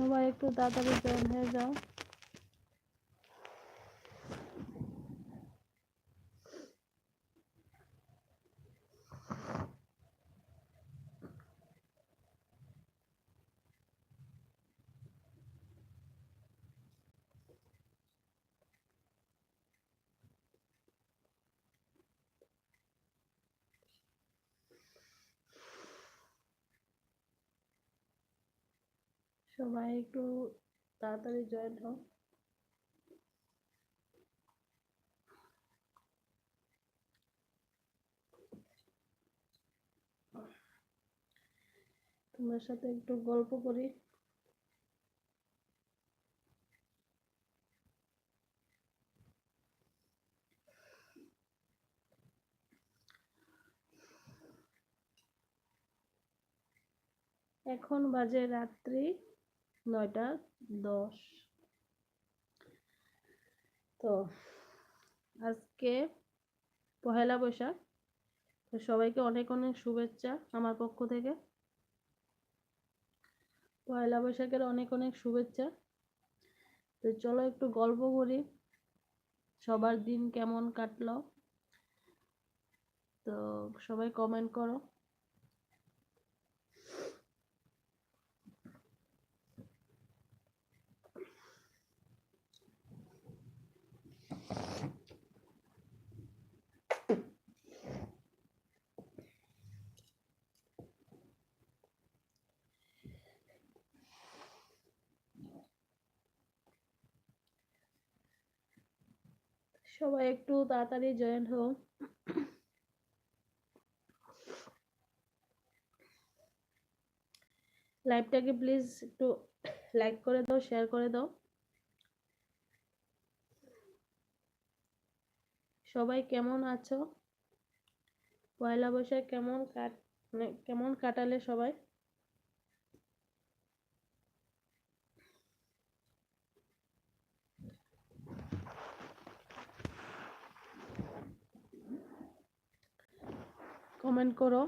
সবাই একটু তাড়াতাড়ি জয়েন হয়ে যাও সবাই একটু তাড়াতাড়ি জয়েন হও। তোমার সাথে একটু গল্প করি। এখন বাজে রাত্রি। নয়টা, দশ। তো আজকে পহেলা বৈশাখ। তো সবাইকে অনেক অনেক শুভেচ্ছা আমার পক্ষ থেকে। পয়লা বৈশাখের অনেক অনেক শুভেচ্ছা। তো চলো একটু গল্প করি। সবার দিন কেমন কাটলো? তো সবাই কমেন্ট করো। সবাই একটু তাড়াতাড়ি জয়েন হও লাইভটাকে প্লিজ একটু লাইক করে দাও শেয়ার করে দাও। সবাই কেমন আছো? পয়লা বৈশাখ কেমন কাট মানে কেমন কাটালে সবাই? কমেন্ট করো।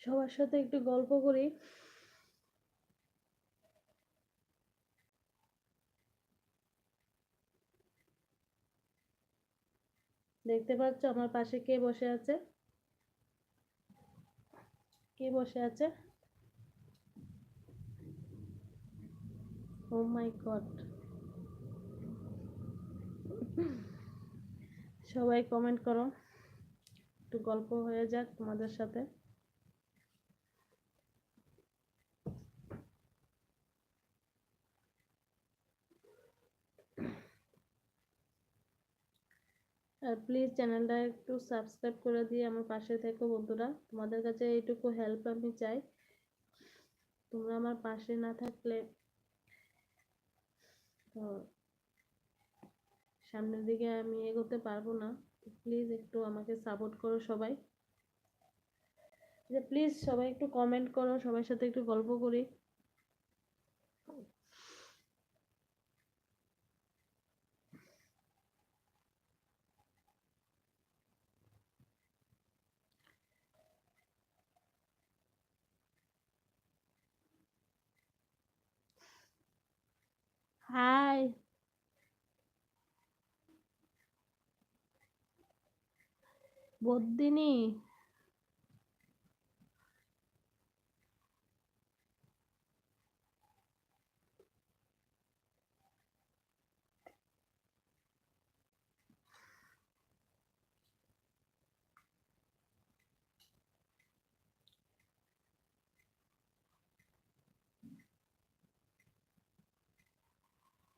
সবার সাথে একটু গল্প করি। দেখতে পাচ্ছ আমার পাশে কে বসে আছে? কে বসে আছে? ও মাই গড সবাই কমেন্ট করো। একটু গল্প হয়ে যাক তোমাদের সাথে। আর প্লিজ চ্যানেলটা একটু সাবস্ক্রাইব করে দিয়ে আমার পাশে থেকো বন্ধুরা। তোমাদের কাছে এইটুকু হেল্প আমি চাই। তোমরা আমার পাশে না থাকলে তো সামনের দিকে আমি এগোতে পারব না। প্লিজ একটু আমাকে সাপোর্ট করো সবাই। যে প্লিজ সবাই একটু কমেন্ট করো, সবার সাথে একটু গল্প করি। হাই বদিনী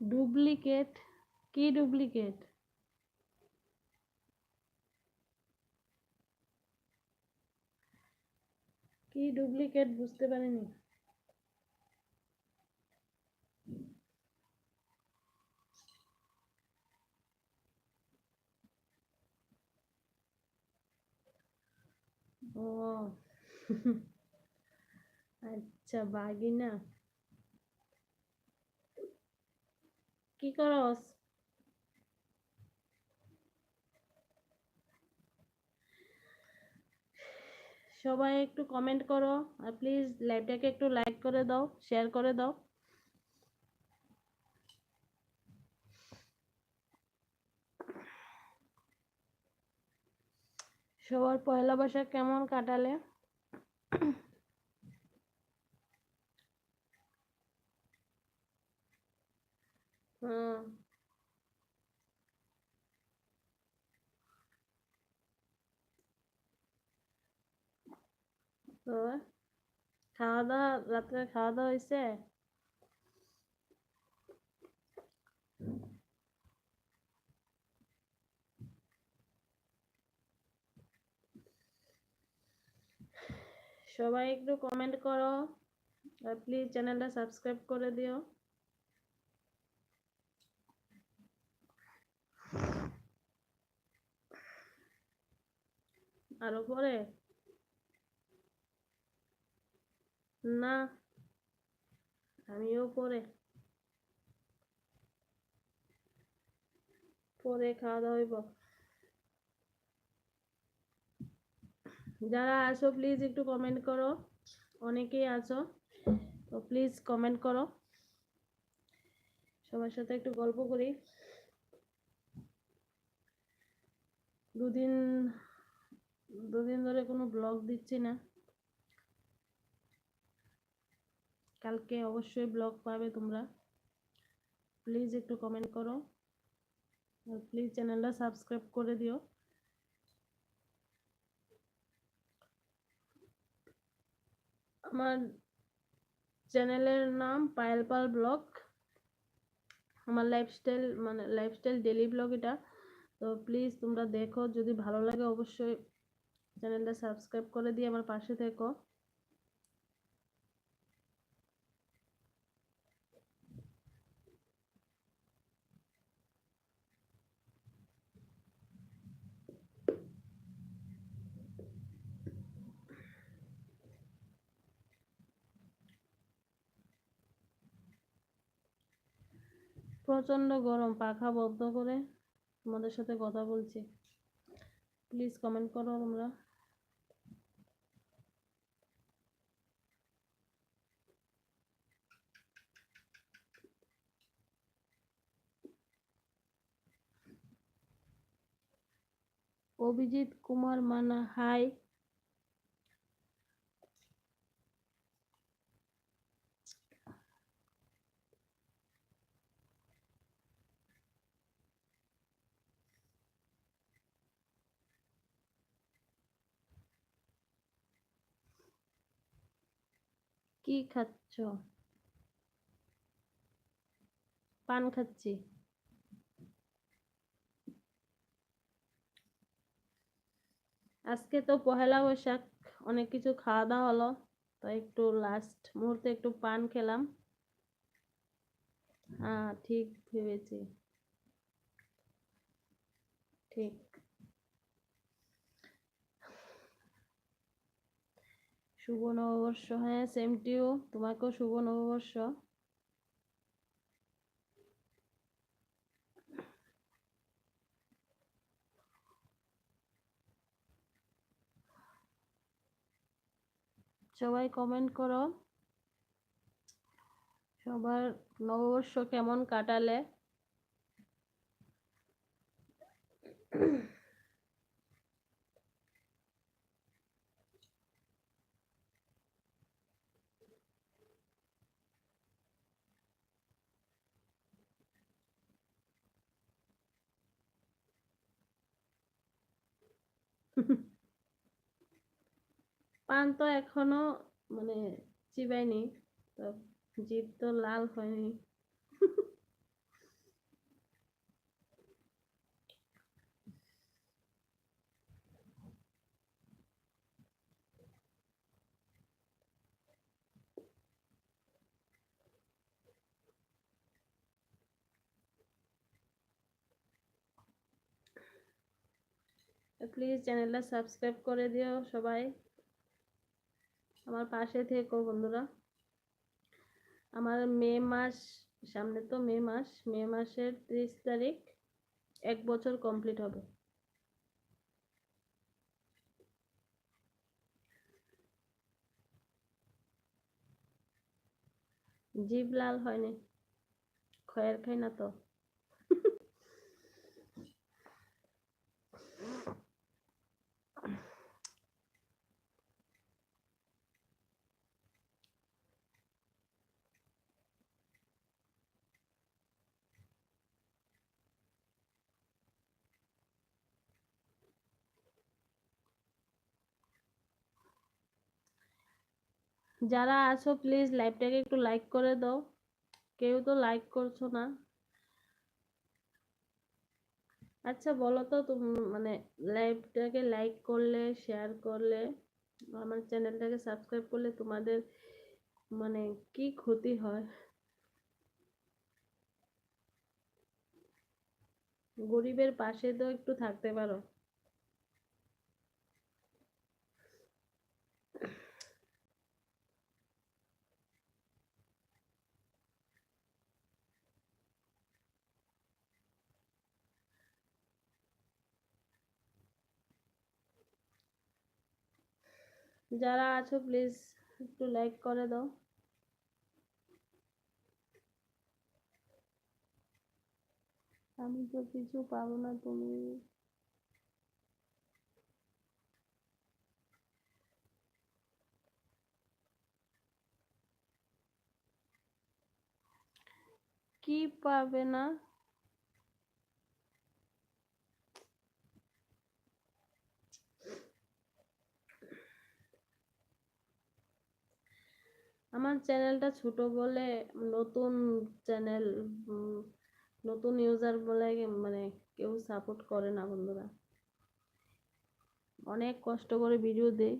ডুপ্লিকেট কি ডুপ্লিকেট? কি ডুপ্লিকেট বুঝতে পারিনি। ও আচ্ছা বাগিনা। কি করস? সবাই একটু কমেন্ট করো আর প্লিজ লাইভটাকে একটু লাইক করে দাও শেয়ার করে দাও। সবার পয়লা বৈশাখ কেমন কাটালে? খাওয়া দাওয়া রাত্রে খাওয়া দাওয়া হয়েছে সবাই একটু কমেন্ট করো আর প্লিজ চ্যানেলটা সাবস্ক্রাইব করে দিও। আরও পরে? না, আমিও পরে। পরে খাওয়া দাওয়া হইব। যারা আছো প্লিজ একটু কমেন্ট করো। অনেকেই আছো, তো প্লিজ কমেন্ট করো। সবার সাথে একটু গল্প করি। দুদিন দুদিন ধরে কোনো ব্লগ দিচ্ছি না। কালকে অবশ্যই ব্লগ পাবে তোমরা। প্লিজ একটু কমেন্ট করো। প্লিজ চ্যানেলটা সাবস্ক্রাইব করে দিও। আমার চ্যানেলের নাম পায়েল পাল ব্লগ। আমার লাইফস্টাইল মানে লাইফস্টাইল ডেলি ব্লগ এটা। তো প্লিজ তোমরা দেখো। যদি ভালো লাগে অবশ্যই চ্যানেলটা সাবস্ক্রাইব করে দিয়ে আমার পাশে থেকো। প্রচণ্ড গরম, পাখা বন্ধ করে তোমাদের সাথে কথা বলছি। প্লিজ কমেন্ট করো তোমরা। অভিজিৎ কুমার মানা হাই কি খাচ্ছ? পান খাচ্ছি। আজকে তো পহেলা বৈশাখ, অনেক কিছু খাওয়া দাওয়া হলো, তো একটু লাস্ট মুহূর্তে একটু পান খেলাম। হ্যাঁ ঠিক ভেবেছি। ঠিক। শুভ নববর্ষ। হ্যাঁ সেম টু তোমাকেও শুভ নববর্ষ। সবাই কমেন্ট করো। সবার নববর্ষ কেমন কাটালে? পান তো এখনও মানে চিবাইনি তো জিভ তো লাল হয়নি। প্লিজ চ্যানেলটা সাবস্ক্রাইব করে দিও সবাই। আমার পাশে থেকো বন্ধুরা। আমার মে মাস, সামনে তো মে মাস, মে মাসের ত্রিশ তারিখ, এক বছর কমপ্লিট হবে। জিভ লাল হয়নি খয়ের খাই না তো। যারা আছো প্লিজ লাইভটাকে একটু লাইক করে দাও। কেউ তো লাইক করছ না। আচ্ছা বলো তো তুমি মানে লাইভটাকে লাইক করলে শেয়ার করলে, আমার চ্যানেলটাকে সাবস্ক্রাইব করলে তোমাদের মানে কি ক্ষতি হয়? গরিবের পাশে তো একটু থাকতে পারো। যারা আছো প্লিজ একটু লাইক করে দাও। আমি তো কিছু পাবো না, তুমি। কি পাবে না? আমার চ্যানেলটা ছোট বলে নতুন চ্যানেল নতুন ইউজার বলে মানে কেউ সাপোর্ট করে না বন্ধুরা। অনেক কষ্ট করে ভিডিও দেই।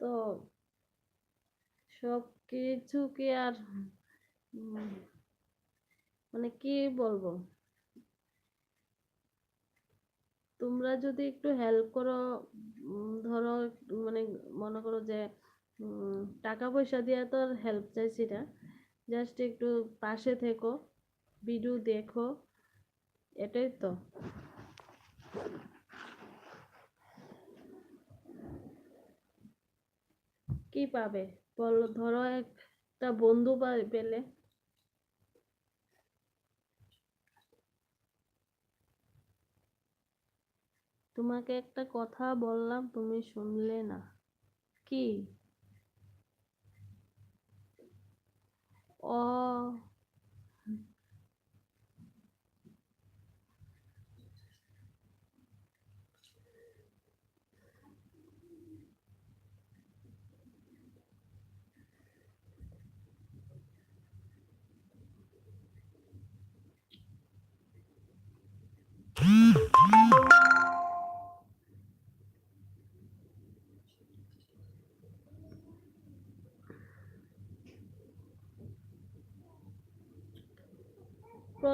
তো সব কিছু কি আর মানে কি বলব? তোমরা যদি একটু হেল্প করো ধরো মানে মনে করো যে টাকা পয়সা দিয়ে তো হেল্প চাইছি না। জাস্ট একটু পাশে থেকো ভিডিও দেখো, এটাই তো। কি পাবে? বলো, ধরো একটা বন্ধু পেলে। তোমাকে একটা কথা বললাম তুমি শুনলে না। কি? ও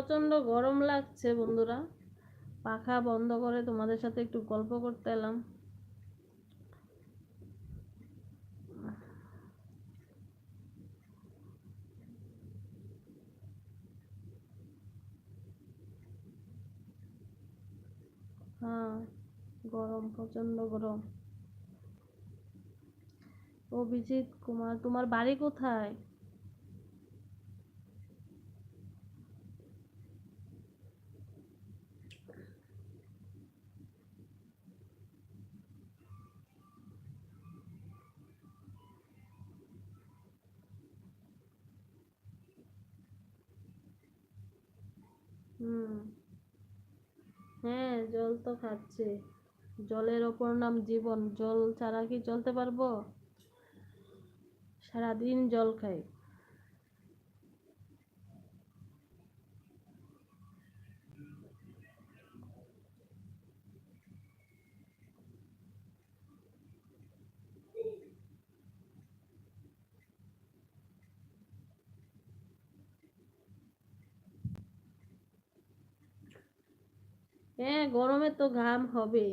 প্রচণ্ড গরম লাগছে, বন্ধুরা। পাখা বন্ধ করে তোমাদের সাথে একটু গল্প করতে এলাম। হ্যাঁ গরম প্রচণ্ড গরম। অভিজিৎ কুমার, তোমার বাড়ি কোথায়? হ্যাঁ জল তো খাচ্ছে। জলের ওপর নাম জীবন। জল ছাড়া কি চলতে পারব? সারাদিন জল খাই। তো ঘাম হবে।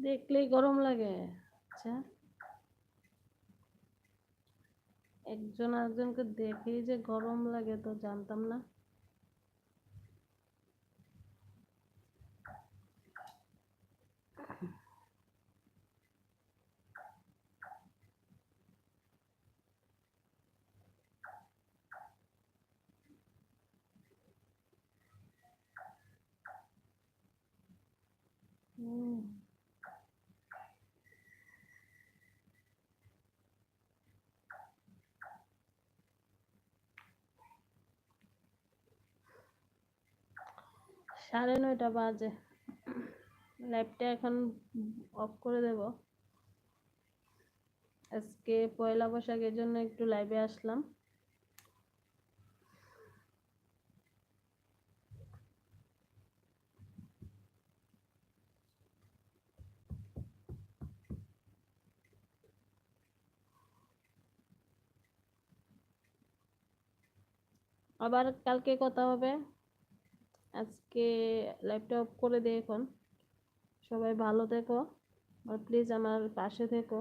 দেখলেই গরম লাগে। আচ্ছা। একজন আরেকজনকে দেখেই যে গরম লাগে তো জানতাম না। সাড়ে নয়টা বাজে। লাইভটা এখন অফ করে দেব। আজকে পয়লা বৈশাখের জন্য একটু লাইভে আসলাম। আবার কালকে কথা হবে। আজকে লাইভটা অফ করে দিই এখন। সবাই ভালো থেকো। আর প্লিজ আমার পাশে থেকো।